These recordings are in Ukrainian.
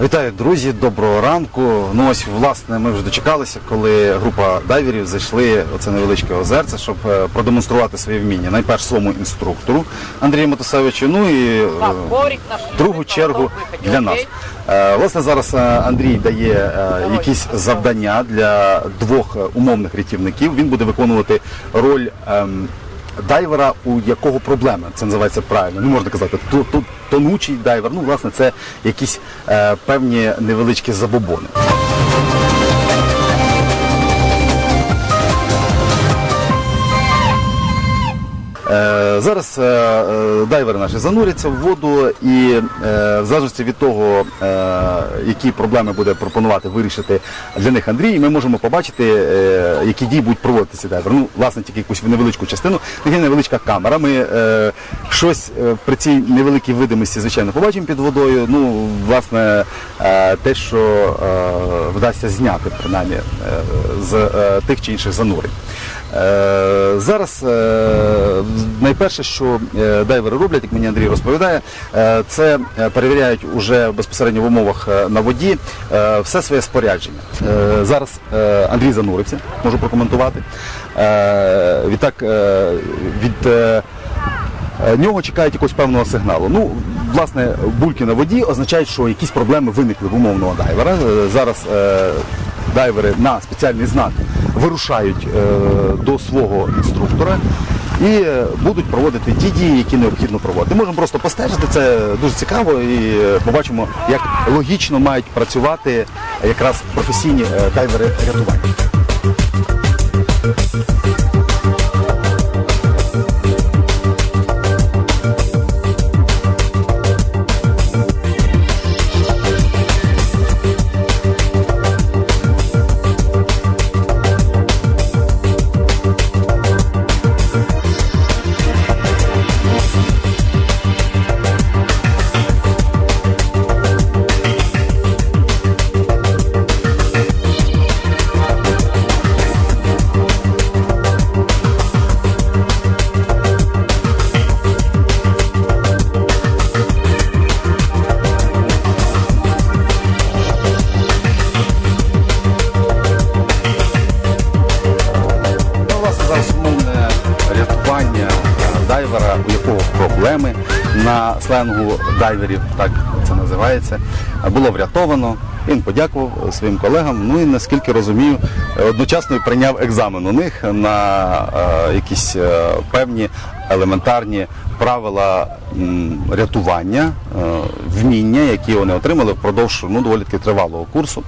Вітаю, друзі, доброго ранку. Ну ось, власне, ми вже дочекалися, коли група дайверів зайшли в це невеличке озерце, щоб е, продемонструвати своє вміння. Найперш своєму інструктору Андрію Матусевичу, ну і е, в другу чергу для нас. Е, Власне, зараз Андрій дає якісь завдання для двох умовних рятівників. Він буде виконувати роль. Дайвера, у якого проблеми, це називається правильно, не можна казати, тонучий дайвер. Ну, власне, це якісь е, певні невеличкі забобони. Зараз е, е, дайвери наші зануряться в воду, і е, в залежності від того, які проблеми буде пропонувати вирішити для них Андрій, ми можемо побачити, які дії будуть проводити ці дайвери. Ну, власне, тільки якусь невеличку частину. Є невеличка камера. Ми щось при цій невеликій видимості, звичайно, побачимо під водою. Ну, власне, те, що вдасться зняти, принаймні, е, з е, тих чи інших занурень. Е, Зараз найперше, що дайвери роблять, як мені Андрій розповідає, це перевіряють уже безпосередньо в умовах на воді все своє спорядження. Зараз Андрій занурився, можу прокоментувати. Відтак від нього чекають якогось певного сигналу. Ну, власне, бульки на воді означають, що якісь проблеми виникли в умовного дайвера. Е, Зараз е, дайвери на спеціальний знак вирушають е, до свого інструктора і е, будуть проводити ті дії, які необхідно проводити. Можемо просто постежити, це дуже цікаво, і е, побачимо, як логічно мають працювати якраз професійні дайвери рятування. Проблеми на сленгу дайверів, так це називається, е, було врятовано. Він подякував своїм колегам. Ну і наскільки розумію, одночасно прийняв екзамен у них на е, якісь е, певні елементарні правила м, рятування, е, вміння, які вони отримали впродовж ну, доволі таки тривалого курсу.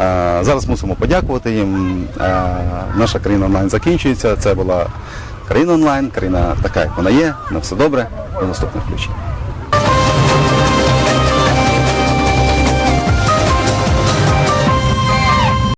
Е, Зараз мусимо подякувати їм. Е, Наша країна онлайн закінчується. Це була країна онлайн, країна така, як вона є. На все добре. До наступних включень.